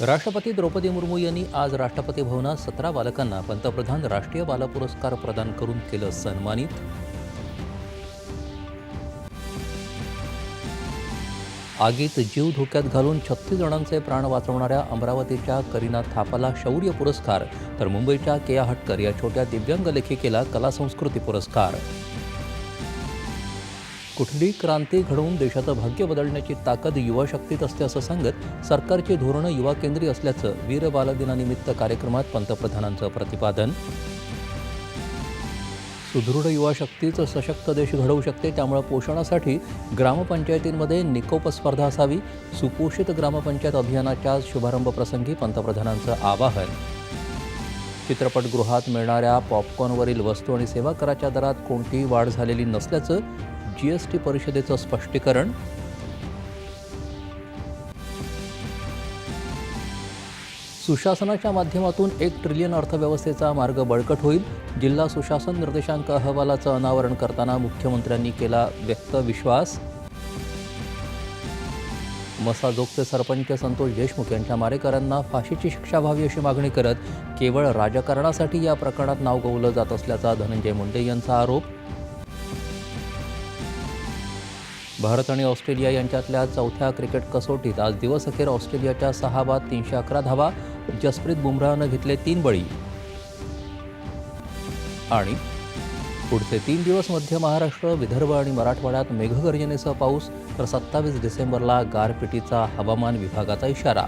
राष्ट्रपती द्रौपदी मुर्मू यांनी आज राष्ट्रपती भवनात सतरा बालकांना पंतप्रधान राष्ट्रीय बाल पुरस्कार प्रदान करून केलं सन्मानित. आगीत जीव धोक्यात घालून छत्तीस जणांचे प्राण वाचवणाऱ्या अमरावतीच्या करीना थापाला शौर्य पुरस्कार तर मुंबईच्या केया हटकर या छोट्या दिव्यांग लेखिकेला कला संस्कृती पुरस्कार. कुठली क्रांती घडवून देशाचं भाग्य बदलण्याची ताकद युवा शक्तीत असते असं सांगत सरकारची धोरणं युवा केंद्रीय असल्याचं वीर बालदिनानिमित्त कार्यक्रमात पंतप्रधानांचं प्रतिपादन. सुदृढ युवा शक्तीच सशक्त देश घडवू शकते त्यामुळे पोषणासाठी ग्रामपंचायतींमध्ये निकोप स्पर्धा असावी. सुपोषित ग्रामपंचायत अभियानाच्या शुभारंभ प्रसंगी पंतप्रधानांचं आवाहन. चित्रपटगृहात मिळणाऱ्या पॉपकॉर्नवरील वस्तू आणि सेवा कराच्या दरात कोणतीही वाढ झालेली नसल्याचं जीएसटी परिषदेचं स्पष्टीकरण? सुशासनाच्या माध्यमातून एक ट्रिलियन अर्थव्यवस्थेचा मार्ग बळकट होईल. जिल्हा सुशासन निर्देशांक अहवालाचं अनावरण करताना मुख्यमंत्र्यांनी केला व्यक्त विश्वास. मसाजोगचे सरपंच संतोष देशमुख यांच्या मारेकऱ्यांना फाशीची शिक्षा व्हावी अशी मागणी करत केवळ राजकारणासाठी या प्रकरणात नाव गवलं जात असल्याचा धनंजय मुंडे यांचा आरोप. भारत आणि ऑस्ट्रेलिया यांच्यातल्या चौथ्या क्रिकेट कसोटीत आज दिवसअखेर ऑस्ट्रेलियाच्या सहा बाद तीनशे अकरा धावा जसप्रीत बुमराहनं घेतले तीन बळी. आणि पुढचे तीन दिवस मध्य महाराष्ट्र विदर्भ आणि मराठवाड्यात मेघगर्जनेसह पाऊस तर सत्तावीस डिसेंबरला गारपिटीचा हवामान विभागाचा इशारा.